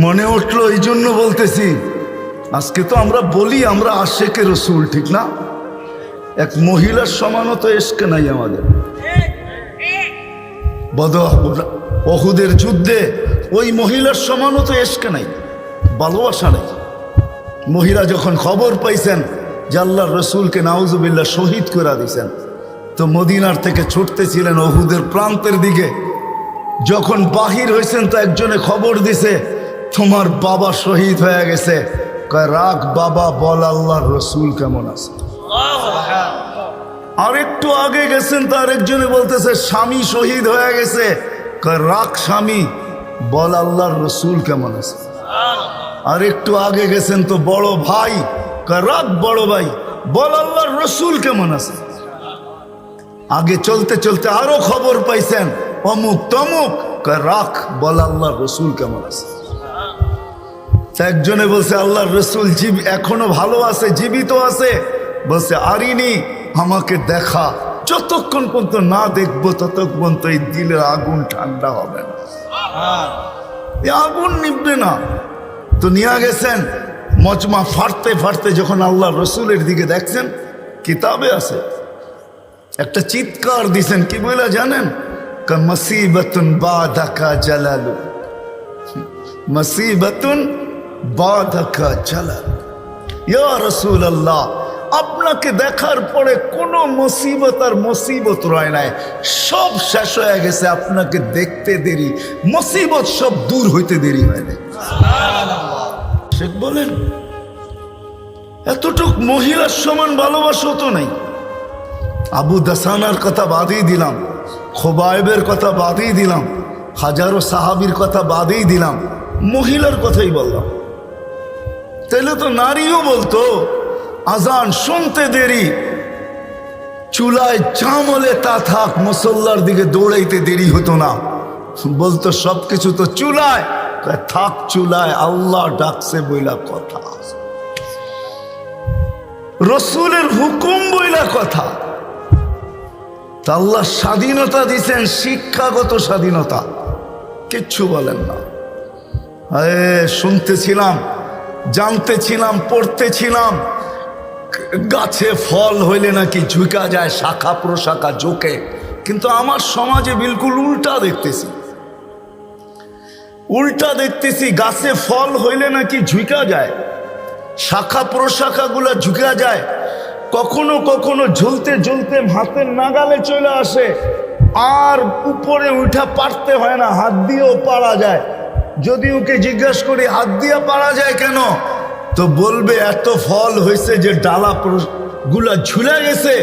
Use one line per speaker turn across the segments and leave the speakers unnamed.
মনে উঠল এই জন্য বলতেছি, আজকে তো আমরা বলি আমরা আশেকের রসুল, ঠিক না? এক মহিলার সমানও তো এসকে নাই আমাদের। বদ, অহুদের যুদ্ধে ওই মহিলার সমানও তো এসকে নাই, ভালোবাসা নেই। মহিলা যখন খবর পাইছেন যে আল্লাহর রসুলকে নাউজুবিল্লাহ শহীদ করে দিয়েছেন তো মদিনার থেকে ছুটতেছিলেন অহুদের প্রান্তের দিকে। যখন বাহির হয়েছেন তো একজনে খবর দিছে তোমার বাবা শহীদ হয়ে গেছে। রাখ বাবা বল আল্লাহর রসুল কেমন আছে? আর একটু আগে গেছেন তো আরেকজনে বলতেছে স্বামী শহীদ হয়ে গেছে। রাখ স্বামী বল আল্লাহর রসুল কেমন আছে? আর একটু আগে গেছেন তো বড় ভাই রাখ বড় ভাই বল আল্লাহর রসুল কেমন আছে? আগে চলতে চলতে আরও খবর পাইছেন অমুক তমুক রাখ বল আল্লাহর রসুল কেমন আছে? একজনে বলছে আল্লাহ রসুল জীব এখনও ভালো আছে, জীবিত আছে। বলছে, আরিনি, আমাকে দেখা। যতক্ষণ পর্যন্ত না দেখব, ততক্ষণ তো এই দিলের আগুন ঠান্ডা হবে না। আগুন নিববে না। তো নিয়ে গেছেন, মজমা ফাটতে ফাটতে যখন আল্লাহ রসুলের দিকে দেখছেন, কিতাবে আছে। একটা চিৎকার দিছেন, কি বলে জানেন? কা বা বাদাকা জালালু। মসিবতুন বাদাকা জালাল। ইয়া রসুল আল্লাহ আপনাকে দেখার পরে কোনো মুসিবত আর মুসিবত রয় নাই। সব শেষ হয়ে গেছে আপনাকে দেখতে দেরি মুসিবত সব দূর হইতে দেরি হয় নাই। শেখ বলেন এতটুক মহিলার সমান ভালোবাসা তো নাই। আবু দাসানার কথা বাদেই দিলাম খোবায়েবের কথা বাদই দিলাম হাজারো সাহাবির কথা বাদেই দিলাম মহিলার কথাই বললাম। তাইলে তো নারীও বলতো, আজান শুনতে দেরি, চুলায় চামলে তা থাক, মুসল্লার দিকে দৌড়াইতে দেরি হতো না। বলতো, সবকিছু তো চুলায়। থাক চুলায়, আল্লাহ ডাকছে বইলা কথা। রসুলের হুকুম বইলা কথা। আল্লাহ স্বাধীনতা দিছেন, শিক্ষাগত স্বাধীনতা। কিচ্ছু বলেন না। শুনতেছিলাম জানতেছিলাম, পড়তেছিলাম। গাছে ফল হইলে নাকি ঝুঁকা যায় শাখা প্রশাখা জোকে কিন্তু আমার সমাজে বিলকুল উল্টা দেখতেছি। উল্টা দেখতেছি, গাছে ফল হইলে নাকি ঝুঁকা যায়। শাখা প্রশাখাগুলো ঝুঁকা যায়। কখনো কখনো ঝুলতে ঝুলতে হাতের নাগালে চলে আসে। আর উপরে উঠা পারতে হয় না, হাত দিয়েও পারা যায়। যদি ওকে জিজ্ঞেস করি, হাত দিয়ে পারা যায় কেন? তো বলবে, এত ফল হয়েছে যে ডালা গুলা ঝুলে গেছে।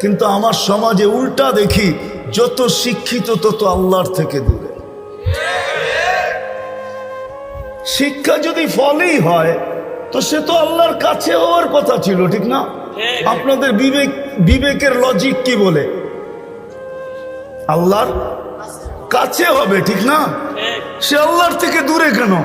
কিন্তু আমার সমাজে উল্টা দেখি, যত শিক্ষিত তত আল্লাহর থেকে দূরে। শিক্ষা যদি ফলেই হয়, তো সে তো আল্লাহর কাছে হওয়ার কথা ছিল, ঠিক না? আপনাদের বিবেক, বিবেকের লজিক কি বলে? আল্লাহর কাছে হবে, ঠিক না? সে আল্লাহর থেকে দূরে কেন?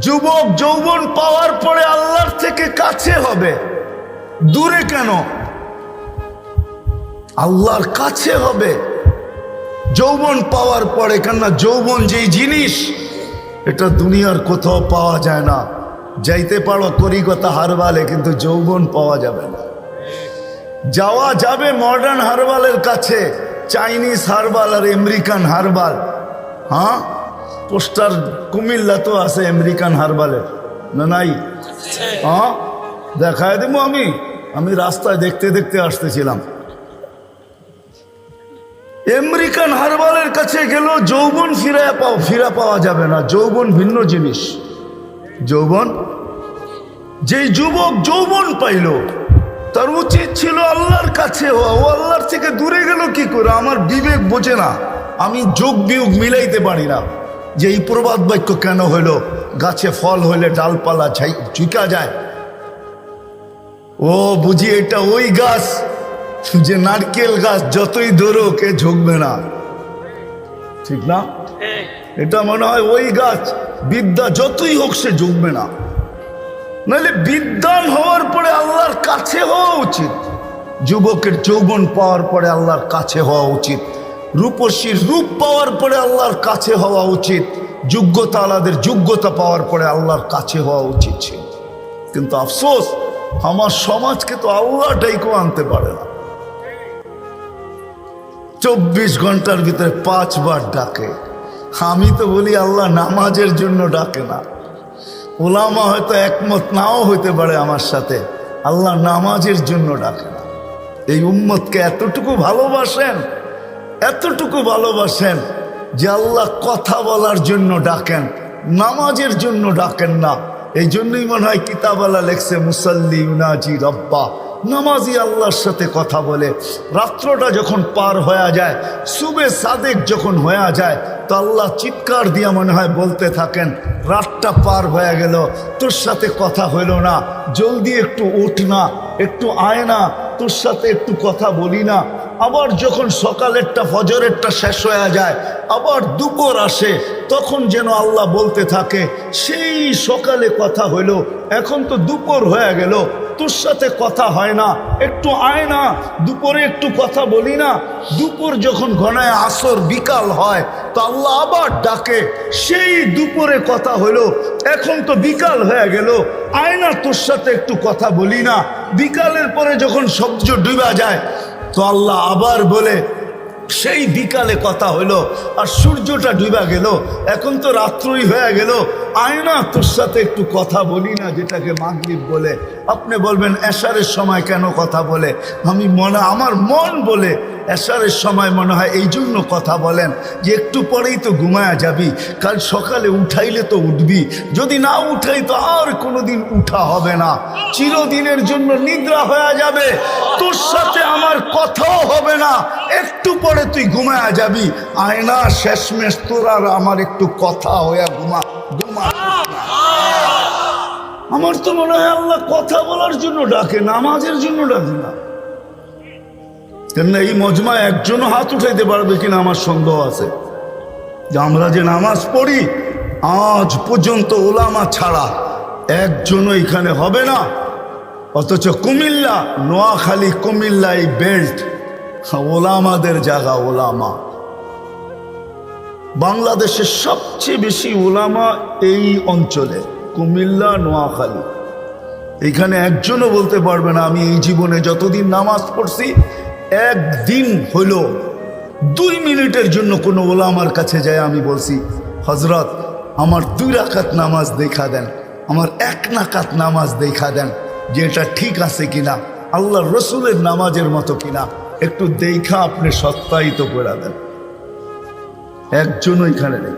যুবক, যৌবন পাওয়ার পরে আল্লাহর থেকে কাছে হবে। দূরে কেন? আল্লাহর কাছে হবে। যৌবন পাওয়ার পরে, কেননা যৌবন যেই জিনিস, এটা দুনিয়ার কোথাও পাওয়া যায় না। যাইতে পারো করিকতা হারবালে, কিন্তু যৌবন পাওয়া যাবে না। যাওয়া যাবে মডার্ন হারবালের কাছে চাইনিজ হারবাল আর আমেরিকান হারবাল। হ্যাঁ? পোস্টার কুমিল্লা তো আছে আমেরিকান হারবালের না নাই? হ্যাঁ? দেখায় দেবো আমি। আমি রাস্তায় দেখতে দেখতে আসতেছিলাম। আমেরিকান হারবালের কাছে গেল যৌবন ফিরে পাও, ফিরে পাওয়া যাবে না। যৌবন ভিন্ন জিনিস। যৌবন? যে যুবক যৌবন পাইল, তার উচিত ছিল আল্লাহর কাছে ও আল্লাহর থেকে দূরে গেল কি করে? আমার বিবেক বোঝে না। আমি যোগ বিয়োগ মিলাইতে পারি না। যে এই প্রবাদ বাক্য কেন হইল গাছে ফল হইলে ডালপালা ঝুঁকা যায়। ও, বুঝি এটা ওই গাছ? যে নারকেল গাছ যতই ধরো কে ঝুঁকবে না। ঠিক না? এটা মনে হয় ওই গাছ। বিদ্যা যতই হোক, সে ঝুঁকবে না। নাহলে বিদ্যান হওয়ার পরে আল্লাহর কাছে হওয়া উচিত। যুবকের যৌবন পাওয়ার পরে আল্লাহর কাছে হওয়া উচিত। রূপসীর রূপ পাওয়ার পরে আল্লাহর কাছে হওয়া উচিত। যোগ্যতা আলাদের যোগ্যতা পাওয়ার পরে আল্লাহর কাছে হওয়া উচিত ছিল। কিন্তু আফসোস, আমার সমাজকে তো আল্লাহটাই কেউ আনতে পারে না। চব্বিশ ঘণ্টার ভিতরে পাঁচবার ডাকে। আমি তো বলি, আল্লাহ নামাজের জন্য ডাকে না। ওলামা হয়তো একমত নাও হইতে পারে আমার সাথে, আল্লাহ নামাজের জন্য ডাকে না। এই উম্মতকে এতটুকু ভালোবাসেন এতটুকু ভালোবাসেন যে আল্লাহ কথা বলার জন্য ডাকেন, নামাজের জন্য ডাকেন না। এই জন্যই মনে হয় কিতাবালা লেখছে, মুসল্লি উনাজি রব্বা। নামাজি আল্লাহর সাথে কথা বলে। রাত্রটা যখন পার হয়ে যায় সুবে সাদেক যখন হয়ে যায়, তো আল্লাহ চিৎকার দিয়া মনে হয় বলতে থাকেন, রাতটা পার হয়ে গেল, তোর সাথে কথা হইল না, জলদি একটু উঠ না, একটু আয় না, তোর সাথে একটু কথা বলি না। আবার যখন সকালেরটা, ফজরেরটা শেষ হয়ে যায়, আবার দুপুর আসে, তখন যেন আল্লাহ বলতে থাকে, সেই সকালে কথা হইল, এখন তো দুপুর হয়ে গেল, তোর সাথে কথা হয় না, একটু আয় না, দুপুরে একটু কথা বলি না। দুপুর যখন ঘনায় আসর বিকাল হয়, তো আল্লাহ আবার ডাকে, সেই দুপুরে কথা হইল, এখন তো বিকাল হয়ে গেল, আয় না তোর সাথে একটু কথা বলি না। বিকালের পরে যখন সবজ ডুবা যায় তো আল্লাহ আবার বলে সেই বিকালে কথা হলো আর সূর্যটা ডুবা গেল, এখন তো রাত্রই হয়ে গেল। আয়না, তোর সাথে একটু কথা বলি না, যেটাকে মাগরিব বলে। আপনি বলবেন, এশারের সময় কেন কথা বলে? আমি মনে, আমার মন বলে এশারের সময় মনে হয় এই জন্য কথা বলেন, যে একটু পরেই তো ঘুমায়া যাবি, কাল সকালে উঠাইলে তো উঠবি। যদি না উঠাই তো আর কোনোদিন উঠা হবে না। চিরদিনের জন্য নিদ্রা হয়ে যাবে। তোর সাথে আমার কথাও হবে না। একটু পরে তুই ঘুমায়া যাবি। আয়না, শেষমেশ তোর আর আমার একটু কথা হইয়া ঘুমা ঘুমা। আমার তো মনে হয় আল্লাহ কথা বলার জন্য ডাকে, নামাজের জন্য ডাকে না। কেননা এই মজমা একজনও হাত উঠাইতে পারবে কিনা আমার সন্দেহ আছে। যে আমরা যে নামাজ পড়ি, আজ পর্যন্ত ওলামা ছাড়া একজনও এখানে হবে না। অথচ কুমিল্লা, নোয়াখালী কুমিল্লা এই বেল্ট। ওলামাদের জায়গা ওলামা। বাংলাদেশের সবচেয়ে বেশি ওলামা এই অঞ্চলে, কুমিল্লা, নোয়াখালী। এখানে একজনও বলতে পারবে না, আমি এই জীবনে যতদিন নামাজ পড়ছি, একদিন হইল দুই মিনিটের জন্য কোনো ওলামার কাছে যায়, আমি বলছি হজরত আমার দুই রাকাত নামাজ দেখা দেন, আমার এক নাকাত নামাজ দেখা দেন, যে এটা ঠিক আছে কিনা আল্লাহ রসুলের নামাজের মতো কিনা। একটু দেখা আপনি সত্যায়িত করে দেন। একজন এখানে নেই।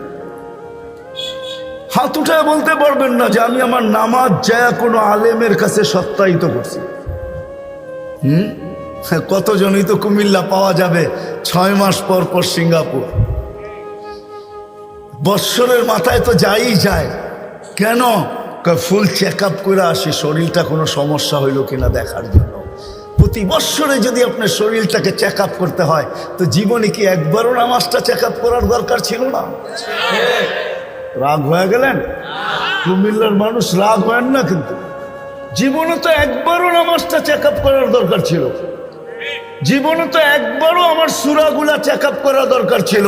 হাত উঠে বলতে পারবেন না যে আমি আমার নামাজ যায় কোনো আলেমের কাছে সত্যায়িত করছি। হুম? কতজনই তো কুমিল্লা পাওয়া যাবে ছয় মাস পর পর সিঙ্গাপুর। বৎসরের মাথায় তো যাই যায়। কেন? ফুল চেক আপ করে আসি, শরীরটা কোনো সমস্যা হইল কিনা দেখার জন্য। প্রতি বৎসরে যদি আপনার শরীরটাকে চেক আপ করতে হয়, তো জীবনে কি একবারও নামাজটা চেক আপ করার দরকার ছিল না? রাগ হয়ে গেলেন? কুমিল্লার মানুষ রাগ হয় না কিন্তু। জীবনে তো একবারও নামাজটা চেক আপ করার দরকার ছিল। জীবনে তো একবারও আমার সুরাগুলা চেক আপ করা দরকার ছিল।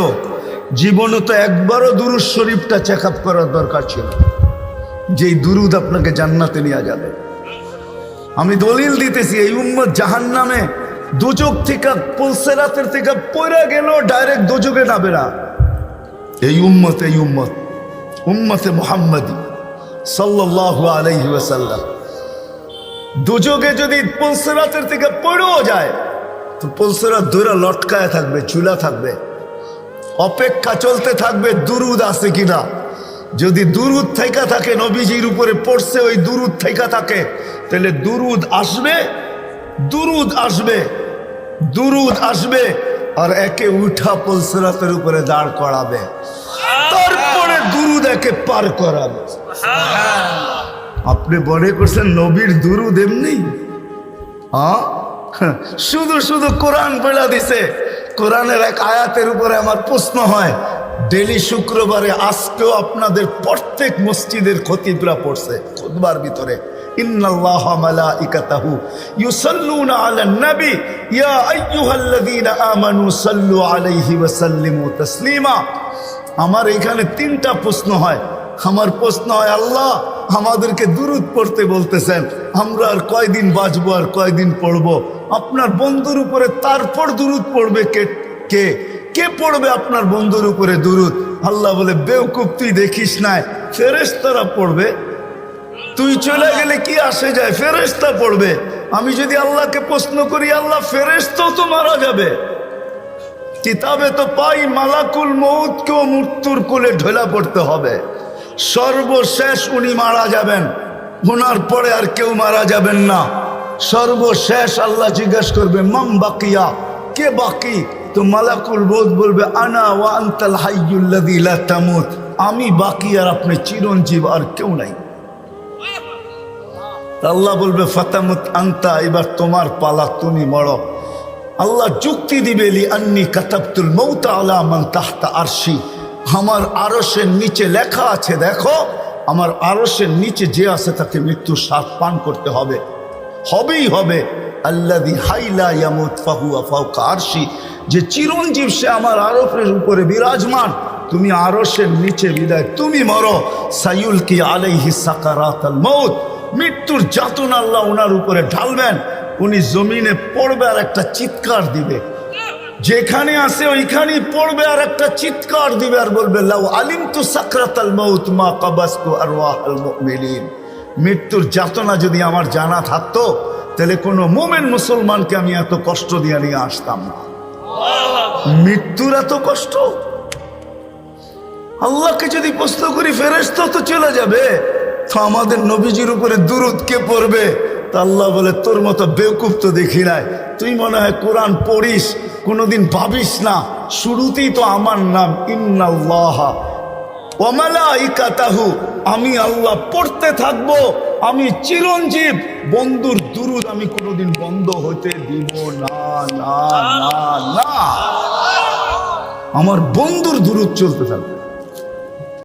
জীবনে তো একবারও দুরুদ শরীফটা চেক আপ করার দরকার ছিল। যেই দুরুদ আপনাকে জান্নাতে নিয়ে যাবে। আমি দলিল দিতেছি, এই উম্মত জাহান নামে দুযোগ থেকে পুলসেরাতের থেকে পড়ে গেল, ডাইরেক্ট নাবে না এই উম্মত এই উম্মত, উম্মতে মোহাম্মদী সাল্লাল্লাহু আলাইহি ওয়াসাল্লাম। দুযোগে যদি পুলসেরাতের থেকে পড়েও যায়, তো পুলসেরাত ধরে লটকায় থাকবে চুলা থাকবে। অপেক্ষা চলতে থাকবে, দুরুদ আছে কিনা? যদি দুরুদ থাইকা থাকে নবীজির উপরে পড়ছে ওই দুরুদ থাইকা থাকে তাহলে দুরুদ আসবে দুরুদ আসবে দুরুদ আসবে আর একে উঠা পলসরাতের উপরে দাঁড় করাবে। তারপরে দুরুদ একে পার করাবে। আপনি মনে করছেন নবীর দুরুদ এমনি? হ্যাঁ শুধু শুধু কোরআন পেলা দিছে। কোরআনের এক আয়াতের উপরে আমার প্রশ্ন হয় ডেলি শুক্রবারে আজকেও আপনাদের প্রত্যেক মসজিদের খতিবরা পড়ছে খুদবার ভিতরে। আমার এখানে তিনটা প্রশ্ন হয়। আমার প্রশ্ন হয়, আল্লাহ আমাদেরকে দূরত পড়তে বলতেছেন, আমরা আর কয়দিন বাঁচবো আর কয়দিন পড়ব? আপনার বন্ধুর উপরে তারপর দূরত পড়বে কে? কে? কে পড়বে আপনার বন্ধুর উপরে দূরত আল্লাহ বলে বেউকুপ তুই দেখিস নাই। ফেরেশতারা পড়বে। তুই চলে গেলে কি আসে যায়? ফেরেশতা পড়বে। আমি যদি আল্লাহকে প্রশ্ন করি, আল্লাহ ফেরেশতাও তো মারা যাবে। কিতাবে তো পাই, মালাকুল মৌতকেও মৃত্যুর কোলে ঢোলা পড়তে হবে। সর্বশেষ উনি মারা যাবেন। ওনার পরে আর কেউ মারা যাবেন না। সর্বশেষ আল্লাহ জিজ্ঞেস করবে, মাম বাকিয়া? কে বাকি? তো মালাকুল বোধ বলবে, আনা ওয়া আনতাল তামুত। আমি বাকি আর আপনি চিরঞ্জীব আর কেউ নাই। আল্লাহ বলবে, ফাতামুত আন্তা, এবার তোমার পালা তুমি মরো। আল্লাহ যুক্তি দিবে, লি আন্নি কাতাবতুল মৌতা আলা মান তাহতা আরশি। আমার আরশের নিচে লেখা আছে, দেখো, আমার আরসের নিচে যে আছে তাকে মৃত্যু স্বাদ পান করতে হবে। হবেই হবে। আল্লাদি হাইলা ইয়ামুত ফাহুয়া ফাউকা আরশি। যে চিরঞ্জীব সে আমার আরফের উপরে বিরাজমান, তুমি আরশের নিচে বিদায়, তুমি মরো। সাইউল কি আলাইহি সাকারাত আল মৌত মৃত্যুর যাতন আল্লাহ ওনার উপরে ঢালবেন, উনি জমিনে পড়বে আর একটা চিৎকার দিবে। যেখানে আছে ওইখানেই পড়বে আর একটা চিৎকার দিবে আর বলবে, লাউ আলিম তু সাকরাত আল মৌত মা কাবাস্তু আরওয়াহ আল মুমিনিন। মৃত্যুর যাতনা যদি আমার জানা থাকতো, তাহলে কোনো মোমেন মুসলমানকে আমি এত কষ্ট দিয়ে নিয়ে আসতাম না। মৃত্যুর এত কষ্ট? আল্লাহকে যদি প্রশ্ন করি ফেরেস্ত তো চলে যাবে। তো আমাদের নবীজির উপরে দূরত কে পড়বে? তা আল্লাহ বলে, তোর মতো বেউকুফ তো দেখি নাই। তুই মনে হয় কোরআন পড়িস, কোনোদিন ভাবিস না। শুরুতেই তো আমার নাম, ইন্নাল্লাহ। আমি আল্লাহ পড়তে থাকব। আমি চিরঞ্জীব। বন্ধুর দুরুদ আমি কোনোদিন বন্ধ হতে দিব না না না না। আমার বন্ধুর দূরত চলতে থাকবে।